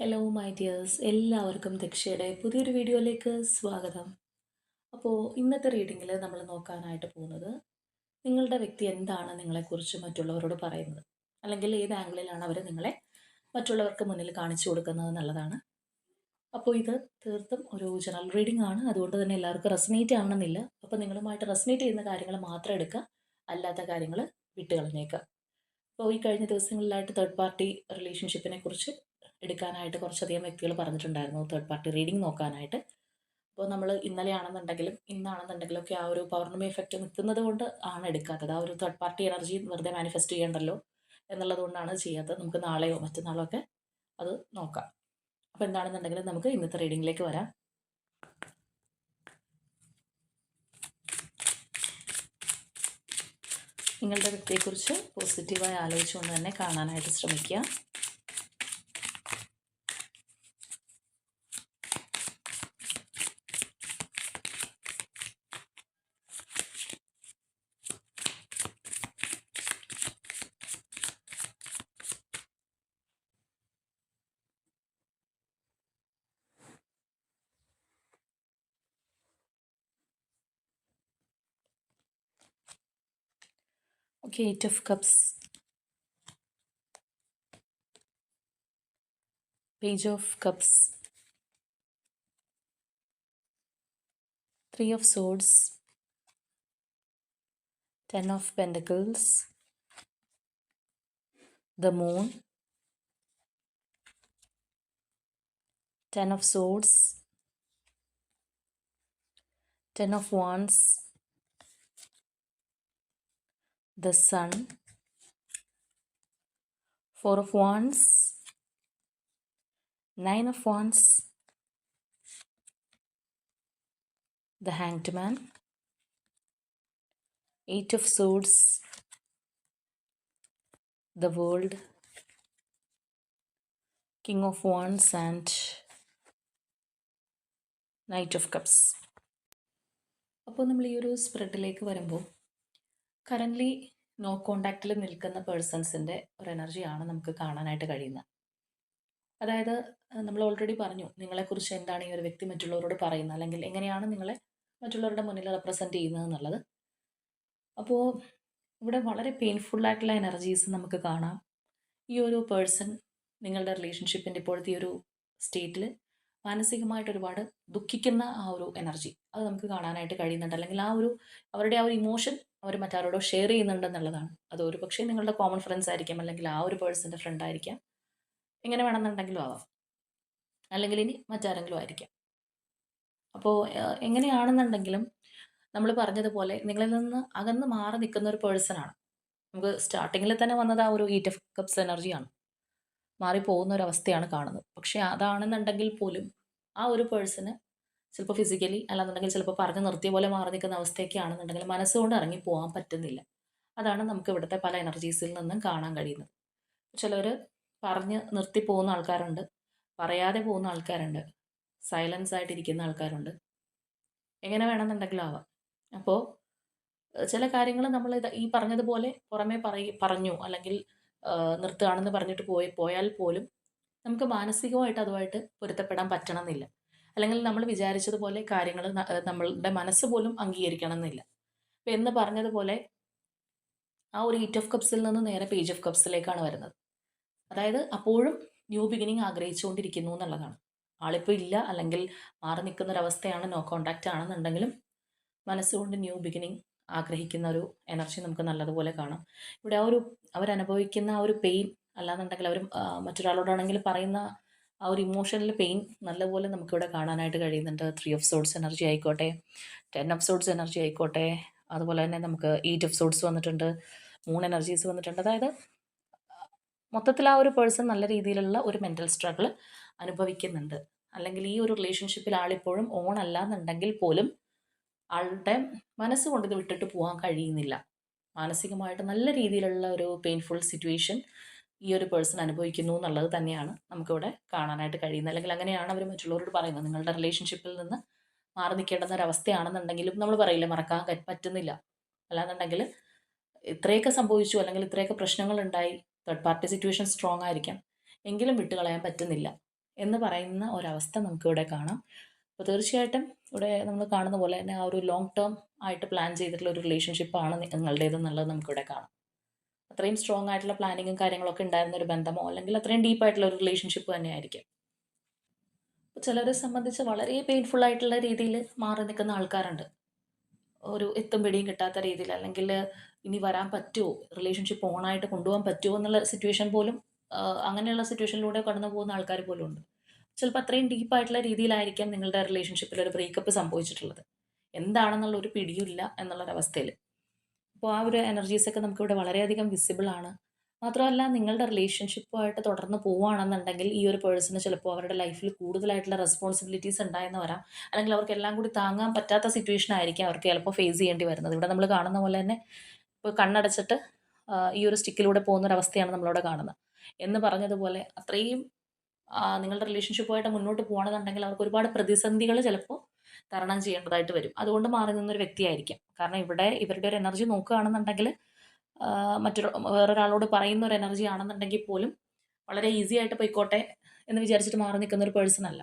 Hello my dears എല്ലാവർക്കും ദക്ഷയുടെ പുതിയൊരു വീഡിയോയിലേക്ക് സ്വാഗതം. അപ്പോൾ ഇന്നത്തെ റീഡിങ്ങിൽ നമ്മൾ നോക്കാനായിട്ട് പോകുന്നത് നിങ്ങളുടെ വ്യക്തി എന്താണ് നിങ്ങളെക്കുറിച്ച് മറ്റുള്ളവരോട് പറയുന്നത്? അല്ലെങ്കിൽ ഏത് ആംഗിളിലാണ് അവർ നിങ്ങളെ മറ്റുള്ളവർക്ക് മുന്നിൽ കാണിച്ചു കൊടുക്കുന്നത് എന്നുള്ളതാണ്. അപ്പോൾ ഇത് തീർത്തും ഒരു ജനറൽ റീഡിംഗ് ആണ്. അതുകൊണ്ട് തന്നെ എല്ലാവർക്കും റെസനേറ്റ് ആവണമെന്നില്ല. അപ്പോൾ നിങ്ങളുമായിട്ട് റെസനേറ്റ് ചെയ്യുന്ന കാര്യങ്ങൾ മാത്രം എടുക്കുക. അല്ലാത്ത കാര്യങ്ങൾ വിട്ടുകളഞ്ഞേക്കുക. അപ്പോൾ ഈ കഴിഞ്ഞ ദിവസങ്ങളിലായിട്ട് തേർഡ് പാർട്ടി റിലേഷൻഷിപ്പിനെ കുറിച്ച് എടുക്കാനായിട്ട് കുറച്ചധികം വ്യക്തികൾ പറഞ്ഞിട്ടുണ്ടായിരുന്നു. തേർഡ് പാർട്ടി റീഡിംഗ് നോക്കാനായിട്ട്. അപ്പോൾ നമ്മൾ ഇന്നലെയാണെന്നുണ്ടെങ്കിലും ഇന്നാണെന്നുണ്ടെങ്കിലും ഒക്കെ ആ ഒരു പൗർണമി എഫക്റ്റ് നിൽക്കുന്നത് കൊണ്ട് ആണ് എടുക്കാത്തത്. ആ ഒരു തേർഡ് പാർട്ടി എനർജി വെറുതെ മാനിഫെസ്റ്റ് ചെയ്യണ്ടല്ലോ എന്നുള്ളത് കൊണ്ടാണ് ചെയ്യാത്തത്. നമുക്ക് നാളെയോ മറ്റന്നാളോ ഒക്കെ അത് നോക്കാം. അപ്പോൾ എന്താണെന്നുണ്ടെങ്കിലും നമുക്ക് ഇന്നത്തെ റീഡിങ്ങിലേക്ക് വരാം. നിങ്ങളുടെ വ്യക്തിയെക്കുറിച്ച് പോസിറ്റീവായി ആലോചിച്ചുകൊണ്ട് തന്നെ കാണാനായിട്ട് ശ്രമിക്കുക. Okay, Eight of Cups. Page of Cups. Three of Swords. Ten of Pentacles. The Moon. Ten of Swords. Ten of Wands The Sun. Four of Wands. Nine of Wands. The Hanged Man. Eight of Swords. The World. King of Wands and night of cups അപ്പോൾ നമ്മൾ ഈ ഒരു സ്പ്രെഡിലേക്ക് വരുമ്പോൾ currently no കോണ്ടാക്റ്റിൽ നിൽക്കുന്ന പേഴ്സൺസിന്റെ ഒരു എനർജിയാണ് നമുക്ക് കാണാനായിട്ട് കഴിയുന്നത്. അതായത് നമ്മൾ ഓൾറെഡി പറഞ്ഞു നിങ്ങളെക്കുറിച്ച് എന്താണ് ഈ ഒരു വ്യക്തി മറ്റുള്ളവരോട് പറയുന്നത്? അല്ലെങ്കിൽ എങ്ങനെയാണ് നിങ്ങളെ മറ്റുള്ളവരുടെ മുന്നിൽ റെപ്രസെന്റ് ചെയ്യുന്നത് എന്നുള്ളത്. അപ്പോൾ ഇവിടെ വളരെ പെയിൻഫുള്ളായിട്ടുള്ള എനർജീസ് നമുക്ക് കാണാം. ഈ ഒരു പേഴ്സൺ നിങ്ങളുടെ റിലേഷൻഷിപ്പിന്റെ ഇപ്പോഴത്തെ ഈ ഒരു സ്റ്റേറ്റിൽ മാനസികമായിട്ട് ഒരുപാട് ദുഃഖിക്കുന്ന ആ ഒരു എനർജി അത് നമുക്ക് കാണാനായിട്ട് കഴിയുന്നുണ്ട്. അല്ലെങ്കിൽ ആ ഒരു അവരുടെ ആ ഒരു ഇമോഷൻ അവർ മറ്റാരോടോ ഷെയർ ചെയ്യുന്നുണ്ടെന്നുള്ളതാണ്. അത് ഒരു പക്ഷേ നിങ്ങളുടെ കോമൺ ഫ്രണ്ട്സ് ആയിരിക്കാം അല്ലെങ്കിൽ ആ ഒരു പേഴ്സന്റെ ഫ്രണ്ട് ആയിരിക്കാം. എങ്ങനെ വേണമെന്നുണ്ടെങ്കിലും ആവാം. അല്ലെങ്കിൽ ഇനി മറ്റാരെങ്കിലും ആയിരിക്കാം. അപ്പോൾ എങ്ങനെയാണെന്നുണ്ടെങ്കിലും നമ്മൾ പറഞ്ഞതുപോലെ നിങ്ങളിൽ നിന്ന് അകന്ന് മാറി നിൽക്കുന്ന ഒരു പേഴ്സണാണ് നമുക്ക് സ്റ്റാർട്ടിങ്ങിൽ തന്നെ വന്നത് ആ ഒരു ഈറ്റ് ഓഫ് കപ്സ് എനർജിയാണ് മാറിപ്പോകുന്ന ഒരു അവസ്ഥയാണ് കാണുന്നത്. പക്ഷേ അതാണെന്നുണ്ടെങ്കിൽ പോലും ആ ഒരു പേഴ്സണ് ചിലപ്പോൾ ഫിസിക്കലി അല്ലാന്നുണ്ടെങ്കിൽ ചിലപ്പോൾ പറഞ്ഞു നിർത്തിയ പോലെ മാറി നിൽക്കുന്ന അവസ്ഥയൊക്കെ ആണെന്നുണ്ടെങ്കിൽ മനസ്സുകൊണ്ട് ഇറങ്ങി പോകാൻ പറ്റുന്നില്ല. അതാണ് നമുക്ക് ഇവിടുത്തെ പല എനർജീസിൽ നിന്നും കാണാൻ കഴിയുന്നത്. ചിലർ പറഞ്ഞ് നിർത്തി പോകുന്ന ആൾക്കാരുണ്ട് പറയാതെ പോകുന്ന ആൾക്കാരുണ്ട് സൈലൻസ് ആയിട്ടിരിക്കുന്ന ആൾക്കാരുണ്ട്. എങ്ങനെ വേണമെന്നുണ്ടെങ്കിലും ആവാം. അപ്പോൾ ചില കാര്യങ്ങൾ നമ്മൾ ഈ പറഞ്ഞതുപോലെ പുറമേ പറയ പറഞ്ഞു അല്ലെങ്കിൽ നിർത്തുകയാണെന്ന് പറഞ്ഞിട്ട് പോയി പോയാൽ പോലും നമുക്ക് മാനസികമായിട്ട് അതുമായിട്ട് പൊരുത്തപ്പെടാൻ പറ്റണമെന്നില്ല. അല്ലെങ്കിൽ നമ്മൾ വിചാരിച്ചതുപോലെ കാര്യങ്ങൾ നമ്മളുടെ മനസ്സ് പോലും അംഗീകരിക്കണം എന്നില്ല അപ്പം എന്ന് പറഞ്ഞതുപോലെ ആ ഒരു ഈറ്റ് ഓഫ് കപ്സിൽ നിന്ന് നേരെ പേജ് ഓഫ് കപ്സിലേക്കാണ് വരുന്നത്. അതായത് അപ്പോഴും ന്യൂ ബിഗിനിങ് ആഗ്രഹിച്ചുകൊണ്ടിരിക്കുന്നു എന്നുള്ളതാണ്. ആളിപ്പോൾ ഇല്ല അല്ലെങ്കിൽ മാറി നിൽക്കുന്ന ഒരവസ്ഥയാണ് നോ കോണ്ടാക്റ്റ് ആണെന്നുണ്ടെങ്കിലും മനസ്സുകൊണ്ട് ന്യൂ ബിഗിനിങ് ആഗ്രഹിക്കുന്ന ഒരു എനർജി നമുക്ക് നല്ലതുപോലെ കാണാം. ഇവിടെ ആ ഒരു അവരനുഭവിക്കുന്ന ആ ഒരു പെയിൻ അല്ലാന്നുണ്ടെങ്കിൽ അവർ മറ്റൊരാളോടാണെങ്കിൽ പറയുന്ന ആ ഒരു ഇമോഷണൽ പെയിൻ നല്ലപോലെ നമുക്കിവിടെ കാണാനായിട്ട് കഴിയുന്നുണ്ട്. ത്രീ ഓഫ് സോഡ്സ് എനർജി ആയിക്കോട്ടെ ടെൻ ഓഫ് സോഡ്സ് എനർജി ആയിക്കോട്ടെ അതുപോലെ തന്നെ നമുക്ക് എയ്റ്റ് ഓഫ് സോഡ്സ് വന്നിട്ടുണ്ട് മൂൺ എനർജീസ് വന്നിട്ടുണ്ട്. അതായത് മൊത്തത്തിൽ ആ ഒരു പേഴ്സൺ നല്ല രീതിയിലുള്ള ഒരു മെന്റൽ സ്ട്രഗിൾ അനുഭവിക്കുന്നുണ്ട്. അല്ലെങ്കിൽ ഈ ഒരു റിലേഷൻഷിപ്പിൽ ആളിപ്പോഴും ഓൺ അല്ല എന്നുണ്ടെങ്കിൽ പോലും ആളുടെ മനസ്സുകൊണ്ട് ഇത് വിട്ടിട്ട് പോകാൻ കഴിയുന്നില്ല. മാനസികമായിട്ട് നല്ല രീതിയിലുള്ള ഒരു പെയിൻഫുൾ സിറ്റുവേഷൻ ഈ ഒരു പേഴ്സൺ അനുഭവിക്കുന്നു എന്നുള്ളത് തന്നെയാണ് നമുക്കിവിടെ കാണാനായിട്ട് കഴിയുന്നത്. അല്ലെങ്കിൽ അങ്ങനെയാണ് അവർ മറ്റുള്ളവരോട് പറയുന്നത്. നിങ്ങളുടെ റിലേഷൻഷിപ്പിൽ നിന്ന് മാറി നിൽക്കേണ്ടുന്ന ഒരു അവസ്ഥയാണെന്നുണ്ടെങ്കിലും നമ്മൾ പറയില്ല മറക്കാൻ പറ്റുന്നില്ല. അല്ലാന്നുണ്ടെങ്കിൽ ഇത്രയൊക്കെ സംഭവിച്ചു അല്ലെങ്കിൽ ഇത്രയൊക്കെ പ്രശ്നങ്ങൾ ഉണ്ടായി തേർഡ് പാർട്ടി സിറ്റുവേഷൻ സ്ട്രോങ് ആയിരിക്കാം. എങ്കിലും വിട്ടുകളയാൻ പറ്റുന്നില്ല എന്ന് പറയുന്ന ഒരവസ്ഥ നമുക്കിവിടെ കാണാം. അപ്പോൾ തീർച്ചയായിട്ടും ഇവിടെ നമ്മൾ കാണുന്ന പോലെ തന്നെ ആ ഒരു ലോങ് ടേം ആയിട്ട് പ്ലാൻ ചെയ്തിട്ടുള്ള ഒരു റിലേഷൻഷിപ്പാണ് നിങ്ങളുടേതെന്നുള്ളത് നമുക്കിവിടെ കാണാം. അത്രയും സ്ട്രോങ് ആയിട്ടുള്ള പ്ലാനിങ്ങും കാര്യങ്ങളൊക്കെ ഉണ്ടായിരുന്ന ഒരു ബന്ധമോ? അല്ലെങ്കിൽ അത്രയും ഡീപ്പ് ആയിട്ടുള്ള ഒരു റിലേഷൻഷിപ്പ് തന്നെയായിരിക്കും. ചിലരെ സംബന്ധിച്ച് വളരെ പെയിൻഫുൾ ആയിട്ടുള്ള രീതിയിൽ മാറി നിൽക്കുന്ന ആൾക്കാരുണ്ട്. ഒരു എത്തും പിടിയും കിട്ടാത്ത രീതിയിൽ. അല്ലെങ്കിൽ ഇനി വരാൻ പറ്റുമോ റിലേഷൻഷിപ്പ് ഓണായിട്ട് കൊണ്ടുപോകാൻ പറ്റുമോ എന്നുള്ള സിറ്റുവേഷൻ പോലും അങ്ങനെയുള്ള സിറ്റുവേഷനിലൂടെ കടന്നു പോകുന്ന ആൾക്കാർ പോലും ഉണ്ട്. ചിലപ്പോൾ അത്രയും ഡീപ്പായിട്ടുള്ള രീതിയിലായിരിക്കാം നിങ്ങളുടെ റിലേഷൻഷിപ്പിൽ ഒരു ബ്രേക്കപ്പ് സംഭവിച്ചിട്ടുള്ളത്. എന്താണെന്നുള്ള ഒരു പിടിയില്ല എന്നുള്ളൊരവസ്ഥയിൽ. അപ്പോൾ ആ ഒരു എനർജീസൊക്കെ നമുക്കിവിടെ വളരെയധികം വിസിബിൾ ആണ്. മാത്രമല്ല നിങ്ങളുടെ റിലേഷൻഷിപ്പുമായിട്ട് തുടർന്ന് പോവുകയാണെന്നുണ്ടെങ്കിൽ ഈ ഒരു പേഴ്സണ് ചിലപ്പോൾ അവരുടെ ലൈഫിൽ കൂടുതലായിട്ടുള്ള റെസ്പോൺസിബിലിറ്റീസ് ഉണ്ടായെന്ന് വരാം. അല്ലെങ്കിൽ അവർക്ക് എല്ലാം കൂടി താങ്ങാൻ പറ്റാത്ത സിറ്റുവേഷൻ ആയിരിക്കും അവർക്ക് ചിലപ്പോൾ ഫേസ് ചെയ്യേണ്ടി വരുന്നത്. ഇവിടെ നമ്മൾ കാണുന്ന പോലെ തന്നെ ഇപ്പോൾ കണ്ണടച്ചിട്ട് ഈ ഒരു സ്റ്റിക്കിലൂടെ പോകുന്നൊരവസ്ഥയാണ് നമ്മളിവിടെ കാണുന്നത്. എന്ന് പറഞ്ഞതുപോലെ അത്രയും നിങ്ങളുടെ റിലേഷൻഷിപ്പുമായിട്ട് മുന്നോട്ട് പോകണമെന്നുണ്ടെങ്കിൽ അവർക്ക് ഒരുപാട് പ്രതിസന്ധികൾ ചിലപ്പോൾ തരണം ചെയ്യേണ്ടതായിട്ട് വരും. അതുകൊണ്ട് മാറി നിന്നൊരു വ്യക്തിയായിരിക്കാം. കാരണം ഇവിടെ ഇവരുടെ ഒരു എനർജി നോക്കുകയാണെന്നുണ്ടെങ്കിൽ മറ്റൊരു വേറൊരാളോട് പറയുന്ന ഒരു എനർജി ആണെന്നുണ്ടെങ്കിൽ പോലും വളരെ ഈസി ആയിട്ട് പോയിക്കോട്ടെ എന്ന് വിചാരിച്ചിട്ട് മാറി നിൽക്കുന്ന ഒരു പേഴ്സൺ അല്ല.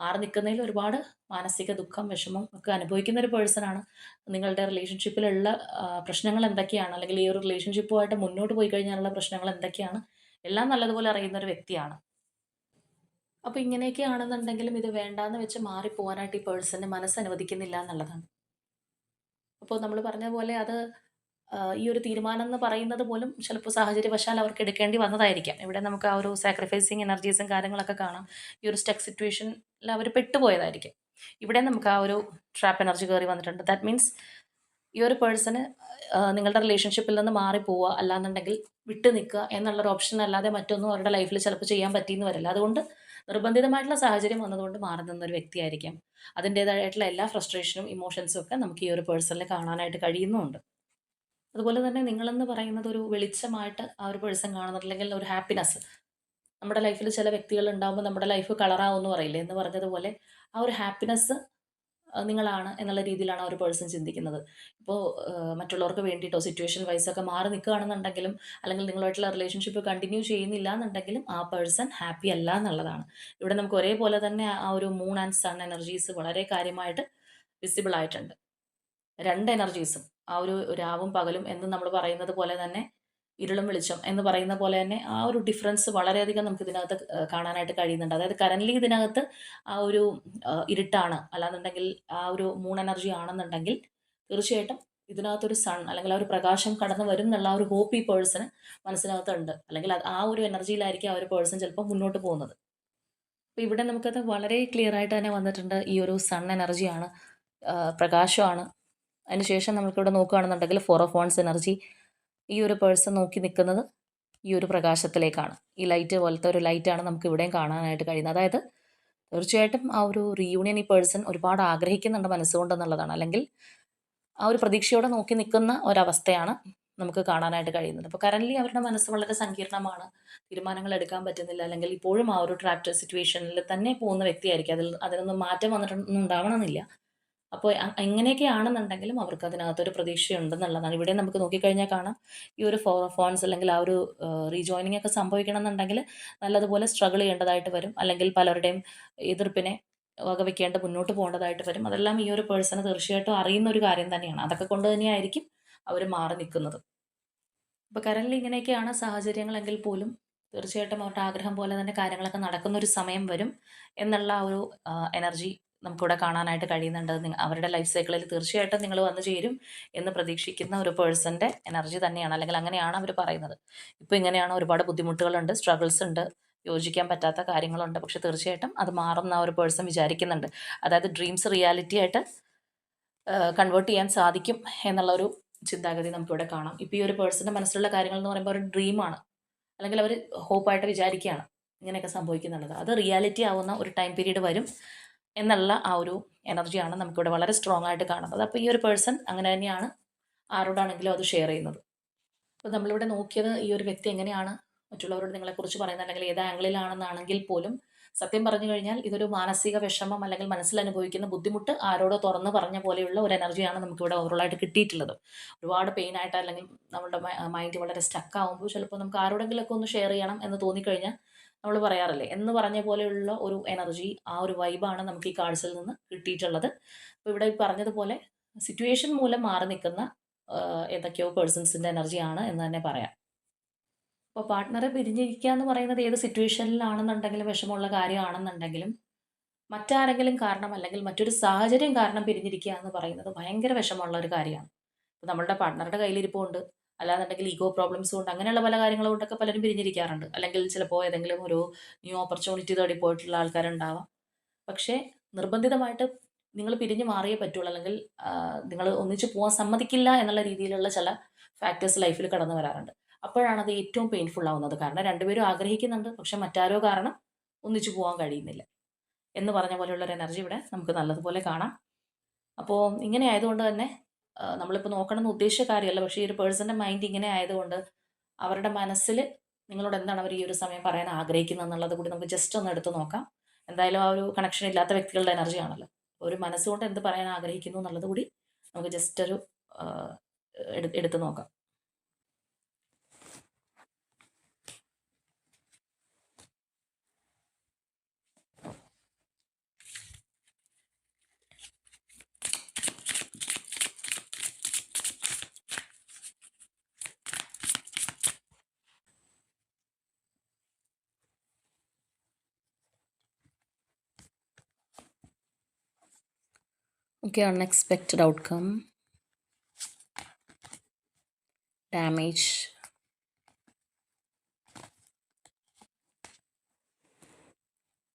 മാറി നിൽക്കുന്നതിൽ ഒരുപാട് മാനസിക ദുഃഖം വിഷമം ഒക്കെ അനുഭവിക്കുന്ന ഒരു പേഴ്സണാണ് നിങ്ങളുടെ റിലേഷൻഷിപ്പിലുള്ള പ്രശ്നങ്ങൾ എന്തൊക്കെയാണ്? അല്ലെങ്കിൽ ഈ ഒരു റിലേഷൻഷിപ്പുമായിട്ട് മുന്നോട്ട് പോയി കഴിഞ്ഞാലുള്ള പ്രശ്നങ്ങൾ എന്തൊക്കെയാണ്? എല്ലാം നല്ലതുപോലെ അറിയുന്ന ഒരു വ്യക്തിയാണ്. അപ്പോൾ ഇങ്ങനെയൊക്കെ ആണെന്നുണ്ടെങ്കിലും ഇത് വേണ്ടാന്ന് വെച്ച് മാറിപ്പോവാനായിട്ട് ഈ പേഴ്സന്റെ മനസ്സ് അനുവദിക്കുന്നില്ല എന്നുള്ളതാണ് അപ്പോൾ നമ്മൾ പറഞ്ഞ പോലെ അത് ഈ ഒരു തീരുമാനം എന്ന് പറയുന്നത് പോലും ചിലപ്പോൾ സാഹചര്യവശാൽ അവർക്ക് എടുക്കേണ്ടി വന്നതായിരിക്കാം. ഇവിടെ നമുക്ക് ആ ഒരു സാക്രിഫൈസിങ് എനർജീസും കാര്യങ്ങളൊക്കെ കാണാം. ഈ ഒരു സ്റ്റക്ക് സിറ്റുവേഷനിൽ അവർ പെട്ടുപോയതായിരിക്കും. ഇവിടെ നമുക്ക് ആ ഒരു ട്രാപ്പ് എനർജി കയറി വന്നിട്ടുണ്ട്. ദാറ്റ് മീൻസ് ഈ ഒരു പേഴ്സണ് നിങ്ങളുടെ റിലേഷൻഷിപ്പിൽ നിന്ന് മാറി പോവുക അല്ലാന്നുണ്ടെങ്കിൽ വിട്ടു നിൽക്കുക എന്നുള്ള ഒരു ഓപ്ഷൻ അല്ലാതെ മറ്റൊന്നും അവരുടെ ലൈഫിൽ ചിലപ്പോൾ ചെയ്യാൻ പറ്റിയെന്ന് വരില്ല. അതുകൊണ്ട് നിർബന്ധിതമായിട്ടുള്ള സാഹചര്യം വന്നതുകൊണ്ട് മാറി നിന്നൊരു വ്യക്തിയായിരിക്കാം. അതിന്റേതായിട്ടുള്ള എല്ലാ ഫ്രസ്ട്രേഷനും ഇമോഷൻസും ഒക്കെ നമുക്ക് ഈ ഒരു പേഴ്സണിൽ കാണാനായിട്ട് കഴിയുന്നുമുണ്ട് അതുപോലെ തന്നെ നിങ്ങളെന്ന് പറയുന്നത് ഒരു വെളിച്ചമായിട്ട് ആ ഒരു പേഴ്സൺ കാണുന്നത് അല്ലെങ്കിൽ ഒരു ഹാപ്പിനെസ് നമ്മുടെ ലൈഫിൽ ചില വ്യക്തികൾ ഉണ്ടാകുമ്പോൾ നമ്മുടെ ലൈഫ് കളറാവും എന്ന് പറയില്ലേ? എന്ന് പറഞ്ഞതുപോലെ ആ ഒരു ഹാപ്പിനെസ് നിങ്ങളാണ് എന്നുള്ള രീതിയിലാണ് ഒരു പേഴ്സൺ ചിന്തിക്കുന്നത്. ഇപ്പോൾ മറ്റുള്ളവർക്ക് വേണ്ടിയിട്ടോ സിറ്റുവേഷൻ വൈസ് ഒക്കെ മാറി നിൽക്കുകയാണെന്നുണ്ടെങ്കിലും അല്ലെങ്കിൽ നിങ്ങളുമായിട്ടുള്ള റിലേഷൻഷിപ്പ് കണ്ടിന്യൂ ചെയ്യുന്നില്ല എന്നുണ്ടെങ്കിലും ആ പേഴ്സൺ ഹാപ്പി അല്ല എന്നുള്ളതാണ്. ഇവിടെ നമുക്ക് ഒരേപോലെ തന്നെ ആ ഒരു മൂൺ ആൻഡ് സൺ എനർജീസ് വളരെ കാര്യമായിട്ട് വിസിബിൾ ആയിട്ടുണ്ട്. രണ്ട് എനർജീസും ആ ഒരു രാവും പകലും എന്ന് നമ്മൾ പറയുന്നത് പോലെ തന്നെ ഇരുളും വെളിച്ചം എന്ന് പറയുന്ന പോലെ തന്നെ ആ ഒരു ഡിഫറൻസ് വളരെയധികം നമുക്ക് ഇതിനകത്ത് കാണാനായിട്ട് കഴിയുന്നുണ്ട്. അതായത് കറന്റ്ലി ഇതിനകത്ത് ആ ഒരു ഇരുട്ടാണ്. അല്ലാന്നുണ്ടെങ്കിൽ ആ ഒരു മൂൺ എനർജി ആണെന്നുണ്ടെങ്കിൽ തീർച്ചയായിട്ടും ഇതിനകത്തൊരു സൺ അല്ലെങ്കിൽ ആ ഒരു പ്രകാശം കടന്നു വരും എന്നുള്ള ഒരു ഹോപ്പ് ഈ പേഴ്സണ് മനസ്സിനകത്തുണ്ട്. അല്ലെങ്കിൽ ആ ഒരു എനർജിയിലായിരിക്കും ആ ഒരു പേഴ്സൺ ചിലപ്പോൾ മുന്നോട്ട് പോകുന്നത്. അപ്പോൾ ഇവിടെ നമുക്കത് വളരെ ക്ലിയർ ആയിട്ട് തന്നെ വന്നിട്ടുണ്ട്. ഈ ഒരു സൺ എനർജിയാണ് പ്രകാശമാണ്. അതിനുശേഷം നമുക്കിവിടെ നോക്കുകയാണെന്നുണ്ടെങ്കിൽ ഫോർ ഓഫ് വൺസ് എനർജി ഈ ഒരു പേഴ്സൺ നോക്കി നിൽക്കുന്നത് ഈ ഒരു പ്രകാശത്തിലേക്കാണ്. ഈ ലൈറ്റ് പോലത്തെ ഒരു ലൈറ്റാണ് നമുക്ക് ഇവിടെയും കാണാനായിട്ട് കഴിയുന്നത്. അതായത് തീർച്ചയായിട്ടും ആ ഒരു റീയൂണിയൻ ഈ പേഴ്സൺ ഒരുപാട് ആഗ്രഹിക്കുന്നുണ്ട് മനസ്സുകൊണ്ടെന്നുള്ളതാണ്. അല്ലെങ്കിൽ ആ ഒരു പ്രതീക്ഷയോടെ നോക്കി നിൽക്കുന്ന ഒരവസ്ഥയാണ് നമുക്ക് കാണാനായിട്ട് കഴിയുന്നത്. അപ്പോൾ കറന്റ്ലി അവരുടെ മനസ്സ് വളരെ സങ്കീർണമാണ്. തീരുമാനങ്ങൾ എടുക്കാൻ പറ്റുന്നില്ല. അല്ലെങ്കിൽ ഇപ്പോഴും ആ ഒരു ട്രാപ്റ്റ് സിറ്റുവേഷനിൽ തന്നെ പോകുന്ന വ്യക്തിയായിരിക്കും. അതിൽ അതിനൊന്നും മാറ്റം വന്നിട്ടൊന്നും ഉണ്ടാവണമെന്നില്ല അപ്പോൾ എങ്ങനെയൊക്കെ ആണെന്നുണ്ടെങ്കിലും അവർക്ക് അതിനകത്തൊരു പ്രതീക്ഷയുണ്ടെന്നുള്ളതാണ്. ഇവിടെ നമുക്ക് നോക്കിക്കഴിഞ്ഞാൽ കാണാം ഈ ഒരു ഫോർ ഫോൺസ് അല്ലെങ്കിൽ ആ ഒരു റീജോയിനിങ് ഒക്കെ സംഭവിക്കണം എന്നുണ്ടെങ്കിൽ നല്ലതുപോലെ സ്ട്രഗിൾ ചെയ്യേണ്ടതായിട്ട് വരും. അല്ലെങ്കിൽ പലരുടെയും എതിർപ്പിനെ വകവെക്കേണ്ട മുന്നോട്ട് പോകേണ്ടതായിട്ട് വരും. അതെല്ലാം ഈ ഒരു പേഴ്സണ് തീർച്ചയായിട്ടും അറിയുന്ന ഒരു കാര്യം തന്നെയാണ്. അതൊക്കെ കൊണ്ട് തന്നെയായിരിക്കും അവർ മാറി നിൽക്കുന്നത്. അപ്പോൾ കറൻലി ഇങ്ങനെയൊക്കെയാണ് സാഹചര്യങ്ങളെങ്കിൽ പോലും തീർച്ചയായിട്ടും അവരുടെ ആഗ്രഹം പോലെ തന്നെ കാര്യങ്ങളൊക്കെ നടക്കുന്ന ഒരു സമയം വരും എന്നുള്ള ഒരു എനർജി നമുക്കിവിടെ കാണാനായിട്ട് കഴിയുന്നുണ്ട്. അവരുടെ ലൈഫ് സൈക്കിളിൽ തീർച്ചയായിട്ടും നിങ്ങൾ വന്നു ചേരും എന്ന് പ്രതീക്ഷിക്കുന്ന ഒരു പേഴ്സന്റെ എനർജി തന്നെയാണ്. അല്ലെങ്കിൽ അങ്ങനെയാണ് അവർ പറയുന്നത്. ഇപ്പോൾ ഇങ്ങനെയാണ് ഒരുപാട് ബുദ്ധിമുട്ടുകളുണ്ട് സ്ട്രഗിൾസ് ഉണ്ട് യോജിക്കാൻ പറ്റാത്ത കാര്യങ്ങളുണ്ട്. പക്ഷെ തീർച്ചയായിട്ടും അത് മാറുന്ന ആ ഒരു പേഴ്സൺ വിചാരിക്കുന്നുണ്ട്. അതായത് ഡ്രീംസ് റിയാലിറ്റി ആയിട്ട് കൺവേർട്ട് ചെയ്യാൻ സാധിക്കും എന്നുള്ള ഒരു ചിന്താഗതി നമുക്കിവിടെ കാണാം. ഇപ്പോൾ ഈ ഒരു പേഴ്സന്റെ മനസ്സിലുള്ള കാര്യങ്ങൾ എന്ന് പറയുമ്പോൾ ഒരു ഡ്രീമാണ് അല്ലെങ്കിൽ അവർ ഹോപ്പായിട്ട് വിചാരിക്കുകയാണ് ഇങ്ങനെയൊക്കെ സംഭവിക്കുന്നുള്ളത്. അത് റിയാലിറ്റി ആവുന്ന ഒരു ടൈം പീരീഡ് വരും. എന്നുള്ള ആ ഒരു എനർജിയാണ് നമുക്കിവിടെ വളരെ സ്ട്രോങ് ആയിട്ട് കാണുന്നത്. അപ്പോൾ ഈ ഒരു പേഴ്സൺ അങ്ങനെ തന്നെയാണ് ആരോടാണെങ്കിലും അത് ഷെയർ ചെയ്യുന്നത്. അപ്പോൾ നമ്മളിവിടെ നോക്കിയത് ഈ ഒരു വ്യക്തി എങ്ങനെയാണ് മറ്റുള്ളവരോട് നിങ്ങളെക്കുറിച്ച് പറയുന്നത്? അല്ലെങ്കിൽ ഏത് ആംഗിളിലാണെന്നാണെങ്കിൽ പോലും സത്യം പറഞ്ഞു കഴിഞ്ഞാൽ ഇതൊരു മാനസിക വിഷമം അല്ലെങ്കിൽ മനസ്സിൽ അനുഭവിക്കുന്ന ബുദ്ധിമുട്ട് ആരോടോ തുറന്ന് പറഞ്ഞ പോലെയുള്ള ഒരു എനർജിയാണ് നമുക്കിവിടെ ഓവറോളായിട്ട് കിട്ടിയിട്ടുള്ളത്. ഒരുപാട് പെയിൻ ആയിട്ട് അല്ലെങ്കിൽ നമ്മുടെ മൈൻഡ് വളരെ സ്റ്റക്ക് ആകുമ്പോൾ ചിലപ്പോൾ നമുക്ക് ആരോടെങ്കിലൊക്കെ ഒന്ന് ഷെയർ ചെയ്യണം എന്ന് തോന്നിക്കഴിഞ്ഞാൽ നമ്മൾ പറയാറില്ലേ? എന്ന് പറഞ്ഞ പോലെയുള്ള ഒരു എനർജി ആ ഒരു വൈബാണ് നമുക്ക് ഈ കാർഡ്സിൽ നിന്ന് കിട്ടിയിട്ടുള്ളത്. അപ്പോൾ ഇവിടെ പറഞ്ഞതുപോലെ സിറ്റുവേഷൻ മൂലം മാറി നിൽക്കുന്ന ഏതൊക്കെയോ പേഴ്സൺസിന്റെ എനർജിയാണ് എന്ന് തന്നെ പറയാം. അപ്പോൾ പാർട്ട്ണറെ പിരിഞ്ഞിരിക്കുക എന്ന് പറയുന്നത് ഏത് സിറ്റുവേഷനിലാണെന്നുണ്ടെങ്കിലും വിഷമമുള്ള കാര്യമാണെന്നുണ്ടെങ്കിലും മറ്റാരെങ്കിലും കാരണം അല്ലെങ്കിൽ മറ്റൊരു സാഹചര്യം കാരണം പിരിഞ്ഞിരിക്കുക എന്ന് പറയുന്നത് ഭയങ്കര വിഷമമുള്ള ഒരു കാര്യമാണ്. നമ്മളുടെ പാർട്ട്ണറുടെ കയ്യിലിരിപ്പുണ്ട്. അല്ലാന്നുണ്ടെങ്കിൽ ഈഗോ പ്രോബ്ലംസ് കൊണ്ട് അങ്ങനെയുള്ള പല കാര്യങ്ങൾ കൊണ്ടൊക്കെ പലരും പിരിഞ്ഞിരിക്കാറുണ്ട്. അല്ലെങ്കിൽ ചിലപ്പോൾ ഏതെങ്കിലും ഒരു ന്യൂ ഓപ്പർച്യൂണിറ്റി തേടി പോയിട്ടുള്ള ആൾക്കാരുണ്ടാവാം. പക്ഷേ നിർബന്ധിതമായിട്ട് നിങ്ങൾ പിരിഞ്ഞു മാറിയേ പറ്റുള്ളൂ. അല്ലെങ്കിൽ നിങ്ങൾ ഒന്നിച്ച് പോകാൻ സമ്മതിക്കില്ല എന്നുള്ള രീതിയിലുള്ള ചില ഫാക്ടേഴ്സ് ലൈഫിൽ കടന്നു വരാറുണ്ട്. അപ്പോഴാണ് അത് ഏറ്റവും പെയിൻഫുൾ ആവുന്നത്. കാരണം രണ്ടുപേരും ആഗ്രഹിക്കുന്നുണ്ട്. പക്ഷെ മറ്റാരോ കാരണം ഒന്നിച്ചു പോകാൻ കഴിയുന്നില്ല. എന്ന് പറഞ്ഞ പോലെയുള്ള ഒരു എനർജി ഇവിടെ നമുക്ക് നല്ലതുപോലെ കാണാം. അപ്പോൾ ഇങ്ങനെ ആയതുകൊണ്ട് തന്നെ നമ്മളിപ്പോൾ നോക്കണം എന്ന് ഉദ്ദേശിച്ച കാര്യമല്ല. പക്ഷേ ഈ ഒരു പേഴ്സന്റെ മൈൻഡ് ഇങ്ങനെ ആയതുകൊണ്ട് അവരുടെ മനസ്സിൽ നിങ്ങളോട് എന്താണ് അവർ ഈ ഒരു സമയം പറയാൻ ആഗ്രഹിക്കുന്നത് എന്നുള്ളത് കൂടി നമുക്ക് ജസ്റ്റ് ഒന്ന് എടുത്ത് നോക്കാം. എന്തായാലും ആ ഒരു കണക്ഷൻ ഇല്ലാത്ത വ്യക്തികളുടെ എനർജി ആണല്ലോ. ഒരു മനസ്സുകൊണ്ട് എന്ത് പറയാൻ ആഗ്രഹിക്കുന്നു എന്നുള്ളത് കൂടി നമുക്ക് ജസ്റ്റ് ഒരു എടുത്തു എടുത്ത് നോക്കാം. Okay, unexpected outcome, damage,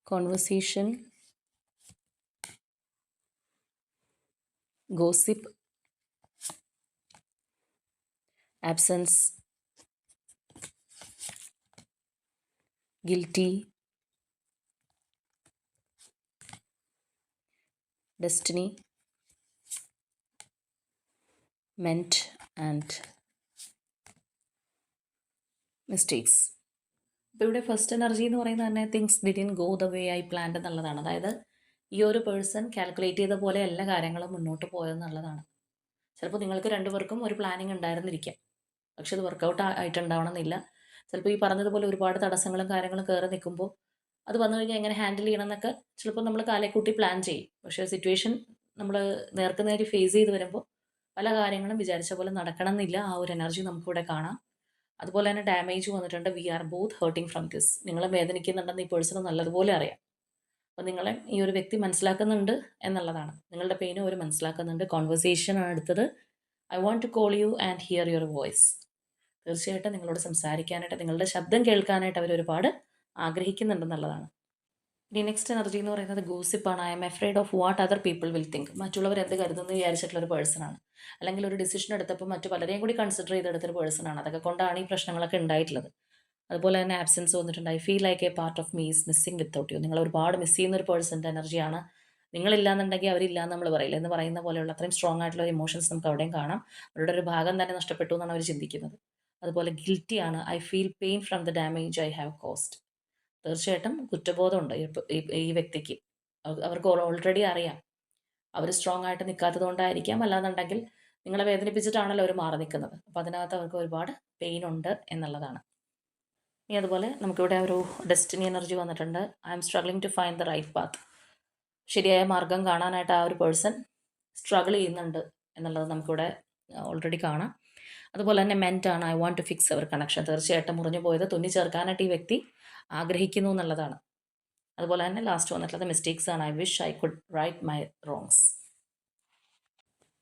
conversation, gossip, absence, guilty, destiny, meant, and mistakes. ഇപ്പോൾ ഇവിടെ ഫസ്റ്റ് എനർജി എന്ന് പറയുന്നത് തന്നെ things did in go the way I planned എന്നുള്ളതാണ്. അതായത് ഈ ഒരു പേഴ്സൺ കാൽക്കുലേറ്റ് ചെയ്ത പോലെ എല്ലാ കാര്യങ്ങളും മുന്നോട്ട് പോയെന്നുള്ളതാണ് ചിലപ്പോൾ നിങ്ങൾക്ക് രണ്ടുപേർക്കും ഒരു പ്ലാനിങ് ഉണ്ടായിരുന്നിരിക്കാം. പക്ഷെ അത് വർക്കൗട്ട് ആയിട്ടുണ്ടാവണമെന്നില്ല. ചിലപ്പോൾ ഈ പറഞ്ഞതുപോലെ ഒരുപാട് തടസ്സങ്ങളും കാര്യങ്ങളും കയറി നിൽക്കുമ്പോൾ അത് വന്നു കഴിഞ്ഞാൽ എങ്ങനെ ഹാൻഡിൽ ചെയ്യണം എന്നൊക്കെ ചിലപ്പോൾ നമ്മൾ കാലേക്കൂട്ടി പ്ലാൻ ചെയ്യും. പക്ഷേ സിറ്റുവേഷൻ നമ്മൾ നേർക്ക് ഫേസ് ചെയ്ത് വരുമ്പോൾ പല കാര്യങ്ങളും വിചാരിച്ച പോലെ നടക്കണം എന്നില്ല ആ ഒരു എനർജി നമുക്കിവിടെ കാണാം. അതുപോലെ തന്നെ ഡാമേജ് വന്നിട്ടുണ്ട്. We are both hurting from this നിങ്ങളെ വേദനിക്കുന്നുണ്ടെന്ന് ഈ പേഴ്സണ് നല്ലതുപോലെ അറിയാം. അപ്പോൾ നിങ്ങളെ ഈ ഒരു വ്യക്തി മനസ്സിലാക്കുന്നുണ്ട് എന്നുള്ളതാണ്. നിങ്ങളുടെ പെയിനും അവർ മനസ്സിലാക്കുന്നുണ്ട്. കോൺവെർസേഷൻ ആണ് അടുത്തത്. I want to call you and hear your voice തീർച്ചയായിട്ടും നിങ്ങളോട് സംസാരിക്കാനായിട്ട് നിങ്ങളുടെ ശബ്ദം കേൾക്കാനായിട്ട് അവർ ഒരുപാട് ആഗ്രഹിക്കുന്നുണ്ടെന്നുള്ളതാണ് ഇനി നെക്സ്റ്റ് എനർജി എന്ന് പറയുന്നത് ഗോസിപ്പാണ് I'm afraid of what other people will think മറ്റുള്ളവർ എന്ത് കരുതുന്നു വിചാരിച്ചിട്ടുള്ള ഒരു പേഴ്സണാണ് അല്ലെങ്കിൽ ഒരു ഡിസിഷൻ എടുത്തപ്പോൾ മറ്റു പലരെയും കൂടി കൺസിഡർ ചെയ്തെടുത്തൊരു പേഴ്സണാണ് അതൊക്കെ കൊണ്ടാണ് ഈ പ്രശ്നങ്ങളൊക്കെ ഉണ്ടായിട്ടുള്ളത്. അതുപോലെ തന്നെ ആബ്സെൻസ് വന്നിട്ടുണ്ട്. I feel like a part of me is without you നിങ്ങൾ ഒരുപാട് മിസ് ചെയ്യുന്ന ഒരു പേഴ്സന്റെ എനർജിയാണ് നിങ്ങളില്ലാന്നുണ്ടെങ്കിൽ അവരില്ലാന്ന് നമ്മൾ പറയില്ല. എന്ന് പറയുന്ന പോലെയുള്ള അത്രയും സ്ട്രോങ് ആയിട്ടുള്ള ഇമോഷൻസ് നമുക്ക് അവിടെയും കാണാം. അവരുടെ ഒരു ഭാഗം തന്നെ നഷ്ടപ്പെട്ടു എന്നാണ് അവർ ചിന്തിക്കുന്നത്. അതുപോലെ ഗിൽറ്റിയാണ് I feel pain from the damage I have cost തീർച്ചയായിട്ടും കുറ്റബോധമുണ്ട് ഈ വ്യക്തിക്ക്. അവർക്ക് ഓൾറെഡി അറിയാം. അവർ സ്ട്രോങ് ആയിട്ട് നിൽക്കാത്തത് കൊണ്ടായിരിക്കാം അല്ലാന്നുണ്ടെങ്കിൽ നിങ്ങളെ വേദനിപ്പിച്ചിട്ടാണല്ലോ അവർ മാറി നിൽക്കുന്നത്. അപ്പോൾ അതിനകത്ത് അവർക്ക് ഒരുപാട് പെയിൻ ഉണ്ട് എന്നുള്ളതാണ്. ഇനി അതുപോലെ നമുക്കിവിടെ ഒരു ഡെസ്റ്റിനി എനർജി വന്നിട്ടുണ്ട്. I'm struggling to find the right path ശരിയായ മാർഗം കാണാനായിട്ട് ആ ഒരു പേഴ്സൺ സ്ട്രഗിൾ ചെയ്യുന്നുണ്ട് എന്നുള്ളത് നമുക്കിവിടെ ഓൾറെഡി കാണാം. അതുപോലെ തന്നെ മെന്റാണ് I want to fix our connection തീർച്ചയായിട്ടും മുറിഞ്ഞു പോയത് തുന്നി ചേർക്കാനായിട്ട് ഈ വ്യക്തി ആഗ്രഹിക്കുന്നു എന്നുള്ളതാണ്. അതുപോലെ തന്നെ ലാസ്റ്റ് വന്നിട്ടുള്ളത് മിസ്റ്റേക്സ് ആണ്. I wish I could right my wrongs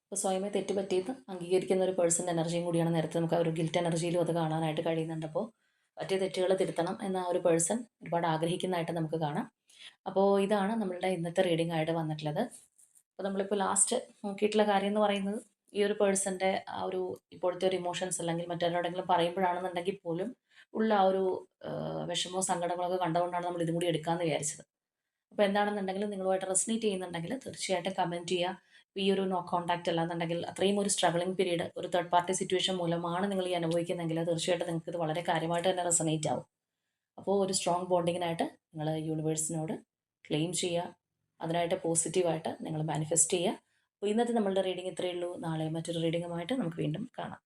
ഇപ്പോൾ സ്വയമേ തെറ്റുപറ്റിയത് അംഗീകരിക്കുന്ന ഒരു പേഴ്സന്റെ എനർജിയും കൂടിയാണ് നേരത്തെ നമുക്ക് ആ ഒരു ഗിൽറ്റ് എനർജിയിലും അത് കാണാനായിട്ട് കഴിയുന്നുണ്ട്. അപ്പോൾ പറ്റിയ തെറ്റുകൾ തിരുത്തണം എന്ന ഒരു പേഴ്സൺ ഒരുപാട് ആഗ്രഹിക്കുന്നതായിട്ട് നമുക്ക് കാണാം. അപ്പോൾ ഇതാണ് നമ്മളുടെ ഇന്നത്തെ റീഡിംഗ് ആയിട്ട് വന്നിട്ടുള്ളത്. അപ്പോൾ നമ്മളിപ്പോൾ ലാസ്റ്റ് നോക്കിയിട്ടുള്ള കാര്യം എന്ന് പറയുന്നത് ഈ ഒരു പേഴ്സന്റെ ആ ഒരു ഇപ്പോഴത്തെ ഒരു ഇമോഷൻസ് അല്ലെങ്കിൽ മറ്റാരോടെങ്കിലും പറയുമ്പോഴാണെന്നുണ്ടെങ്കിൽ പോലും ഉള്ള ആ ഒരു വിഷമോ വിഷമവും സങ്കടങ്ങളൊക്കെ കണ്ടുകൊണ്ടാണ് നമ്മൾ ഇതും കൂടി എടുക്കാമെന്ന് വിചാരിച്ചത്. അപ്പോൾ എന്താണെന്നുണ്ടെങ്കിൽ നിങ്ങളുമായിട്ട് റെസിനേറ്റ് ചെയ്യുന്നുണ്ടെങ്കിൽ തീർച്ചയായിട്ടും കമന്റ് ചെയ്യുക. ഈ ഒരു നോ കോൺടാക്റ്റ് അല്ലാന്നുണ്ടെങ്കിൽ അത്രയും ഒരു സ്ട്രഗിളിംഗ് പീരീഡ് ഒരു തേർഡ് പാർട്ടി സിറ്റുവേഷൻ മൂലമാണ് നിങ്ങൾ ഈ അനുഭവിക്കുന്നതെങ്കിൽ തീർച്ചയായിട്ടും നിങ്ങൾക്ക് ഇത് വളരെ കാര്യമായിട്ട് തന്നെ റെസനേറ്റ് ആവും. അപ്പോൾ ഒരു സ്ട്രോങ് ബോണ്ടിങ്ങിനായിട്ട് നിങ്ങൾ യൂണിവേഴ്സിനോട് ക്ലെയിം ചെയ്യുക. അതിനായിട്ട് പോസിറ്റീവായിട്ട് നിങ്ങൾ മാനിഫെസ്റ്റ് ചെയ്യുക. അപ്പോൾ ഇന്നത്തെ നമ്മളുടെ റീഡിംഗ് ഇത്രയേ ഉള്ളൂ. നാളെ മറ്റൊരു റീഡിങ്ങുമായിട്ട് നമുക്ക് വീണ്ടും കാണാം.